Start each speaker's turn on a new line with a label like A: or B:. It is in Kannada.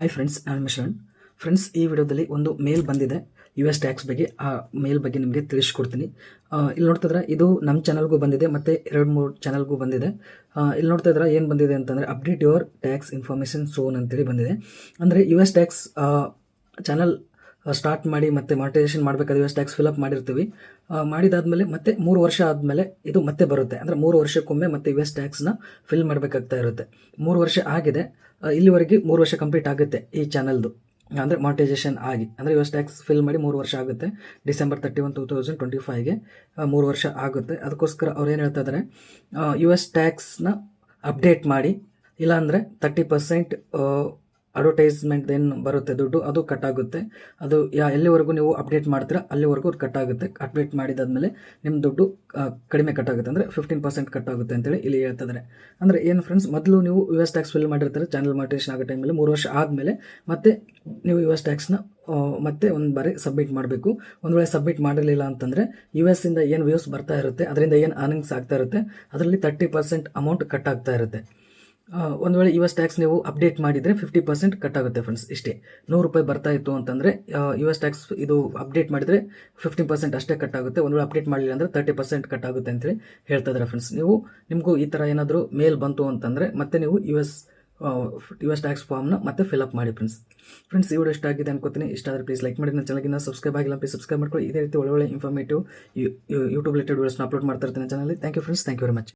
A: ಹಾಯ್ ಫ್ರೆಂಡ್ಸ್ ನಾನು ಮಿಶ್ರಣ್ ಫ್ರೆಂಡ್ಸ್ ಈ ವಿಡಿಯೋದಲ್ಲಿ ಒಂದು ಮೇಲ್ ಬಂದಿದೆ. ಯು ಎಸ್ ಟ್ಯಾಕ್ಸ್ ಬಗ್ಗೆ. ಆ ಮೇಲ್ ಬಗ್ಗೆ ನಿಮಗೆ ತಿಳಿಸ್ಕೊಡ್ತೀನಿ. ಇಲ್ಲಿ ನೋಡ್ತಾ ಇದ್ರೆ ಇದು ನಮ್ಮ ಚಾನಲ್ಗೂ ಬಂದಿದೆ, ಮತ್ತು ಎರಡು ಮೂರು ಚಾನಲ್ಗೂ ಬಂದಿದೆ. ಇಲ್ಲಿ ನೋಡ್ತಾ ಇದ್ರೆ ಏನು ಬಂದಿದೆ ಅಂತಂದರೆ update your tax information soon ಅಂತೇಳಿ ಬಂದಿದೆ. ಅಂದರೆ U S tax channel start ಮಾಡಿ ಮತ್ತೆ ಮಾನಿಟೈಸೇಷನ್ ಮಾಡಬೇಕಾದ್ರೆ ಎಸ್ ಟ್ಯಾಕ್ಸ್ ಫಿಲಪ್ ಮಾಡಿರ್ತೀವಿ. ಮಾಡಿದಾದ್ಮೇಲೆ ಮತ್ತೆ ಮೂರು ವರ್ಷ ಆದಮೇಲೆ ಇದು ಮತ್ತೆ ಬರುತ್ತೆ. ಅಂದರೆ ಮೂರು ವರ್ಷಕ್ಕೊಮ್ಮೆ ಮತ್ತೆ ಯು ಎಸ್ ಟ್ಯಾಕ್ಸ್ನ ಫಿಲ್ ಮಾಡಬೇಕಾಗ್ತಾ ಇರುತ್ತೆ. ಮೂರು ವರ್ಷ ಆಗಿದೆ. ಇಲ್ಲಿವರೆಗೆ ಮೂರು ವರ್ಷ ಕಂಪ್ಲೀಟ್ ಆಗುತ್ತೆ ಈ ಚಾನಲ್ದು ಅಂದರೆ ಮಾನಿಟೈಸೇಷನ್ ಆಗಿ. ಅಂದರೆ ಯು ಎಸ್ ಟ್ಯಾಕ್ಸ್ ಫಿಲ್ ಮಾಡಿ ಮೂರು ವರ್ಷ ಆಗುತ್ತೆ. December thirty one two thousand twenty ಫೈವ್ಗೆ ಮೂರು ವರ್ಷ ಆಗುತ್ತೆ. ಅದಕ್ಕೋಸ್ಕರ ಅವ್ರು ಏನು ಹೇಳ್ತಾ ಇದ್ದಾರೆ ಯು ಎಸ್ ಟ್ಯಾಕ್ಸ್ನ ಅಪ್ಡೇಟ್ ಮಾಡಿ. ಇಲ್ಲಾಂದರೆ ತರ್ಟಿ ಪರ್ಸೆಂಟ್ ಅಡ್ವರ್ಟೈಸ್ಮೆಂಟ್ ಏನು ಬರುತ್ತೆ ದುಡ್ಡು, ಅದು ಕಟ್ ಆಗುತ್ತೆ. ಅದು, ಯಾ, ಎಲ್ಲಿವರೆಗೂ ನೀವು ಅಪ್ಡೇಟ್ ಮಾಡ್ತೀರಾ, ಅಲ್ಲಿವರೆಗೂ ಕಟ್ ಆಗುತ್ತೆ. ಅಪ್ಡೇಟ್ ಮಾಡಿದಾದ್ಮೇಲೆ ನಿಮ್ಮ ದುಡ್ಡು ಕಡಿಮೆ ಕಟ್ ಆಗುತ್ತೆ. ಅಂದರೆ ಫಿಫ್ಟೀನ್ ಪರ್ಸೆಂಟ್ ಕಟ್ ಆಗುತ್ತೆ ಅಂತೇಳಿ ಇಲ್ಲಿ ಹೇಳ್ತಿದ್ದಾರೆ ಅಂದರೆ ಏನು ಫ್ರೆಂಡ್ಸ್ ಮೊದಲು ನೀವು ಯು ಎಸ್ ಟ್ಯಾಕ್ಸ್ ಫಿಲ್ ಮಾಡಿರ್ತಾರೆ ಚಾನಲ್ ಮಾನಿಟೇಷನ್ ಆಗೋ ಟೈಮಲ್ಲಿ ಮೂರು ವರ್ಷ ಆದಮೇಲೆ ಮತ್ತೆ ನೀವು ಯು ಎಸ್ ಟ್ಯಾಕ್ಸ್ನ ಮತ್ತೆ ಒಂದು ಬಾರಿ ಸಬ್ಮಿಟ್ ಮಾಡಬೇಕು. ಒಂದು ವೇಳೆ ಸಬ್ಮಿಟ್ ಮಾಡಿರಲಿಲ್ಲ ಅಂತಂದರೆ ಯು ಎಸ್ ಇಂದ ಏನು ವ್ಯೂಸ್ ಬರ್ತಾ ಇರುತ್ತೆ, ಅದರಿಂದ ಏನು ಅರ್ನಿಂಗ್ಸ್ ಆಗ್ತಾ ಇರುತ್ತೆ, ಅದರಲ್ಲಿ ತರ್ಟಿ ಪರ್ಸೆಂಟ್ ಅಮೌಂಟ್ ಕಟ್ ಆಗ್ತಾ ಇರುತ್ತೆ. ಒಂದು ವೇಳೆ ಯು ಟ್ಯಾಕ್ಸ್ ನೀವು ಅಪ್ಡೇಟ್ ಮಾಡಿದರೆ ಫಿಫ್ಟಿ ಪರ್ಸೆಂಟ್ ಕಟ್ ಆಗುತ್ತೆ ಫ್ರೆಂಡ್ಸ್ ಇಷ್ಟೇ. ನೂರು ರೂಪಾಯಿ ಬರ್ತಾ ಇತ್ತು ಅಂತಂದರೆ ಯು ಎಸ್ ಟ್ಯಾಕ್ಸ್ ಇದು ಅಪ್ಡೇಟ್ ಮಾಡಿದರೆ ಫಿಫ್ಟಿ ಪರ್ಸೆಂಟ್ ಅಷ್ಟೇ ಕಟ್ ಆಗುತ್ತೆ. ಒಂದು ವೇಳೆ ಅಪ್ಡೇಟ್ ಮಾಡಲಿಲ್ಲ ಅಂದರೆ ತರ್ಟಿ ಪರ್ಸೆಂಟ್ ಕಟ್ ಆಗುತ್ತೆ ಅಂತೇಳಿ ಹೇಳ್ತಾ ಫ್ರೆಂಡ್ಸ್ ನೀವು, ನಿಮಗೂ ಈ ಥರ ಏನಾದರೂ ಮೇಲ್ ಬಂತು ಅಂತಂದರೆ ಮತ್ತೆ ನೀವು U S U S tax ಫಾರ್ಮ್ನ ಮತ್ತೆ ಫಿಲಪ್ ಮಾಡಿ ಫ್ರೆಂಡ್ಸ್ ಫ್ರೆಂಡ್ಸ್ ಈ ವಿಡಿಯೋ ಇಷ್ಟ ಆಗಿದೆ ಅನ್ಕೋತೀನಿ. ಇಷ್ಟ ಆದರೆ ಪ್ಲೀಸ್ ಲೈಕ್ ಮಾಡಿ. ನನ್ನ ಚಾನಲ್ಗಿನ ಸಬ್ಸ್ಕ್ರೈಬ್ ಆಗಿಲ್ಲ ಪ್ಲೀಸ್ ಸಬ್ಸ್ಕ್ರೈಬ್ ಮಾಡ್ಕೊಳ್ಳಿ. ಇದೇ ರೀತಿ ಒಳ್ಳೆ ಒಳ್ಳೆ ಇನ್ಫಾರ್ಮೇಟಿವ್ ಯೂಟ್ಯೂಬ್ ರಿಲೇಟೆಡ್ ವೀಡಿಯೋಸ್ನ ಅಪ್ಲೋಡ್ ಮಾಡ್ತಾ ಇರ್ತೀನಿ channel thank you friends thank you very much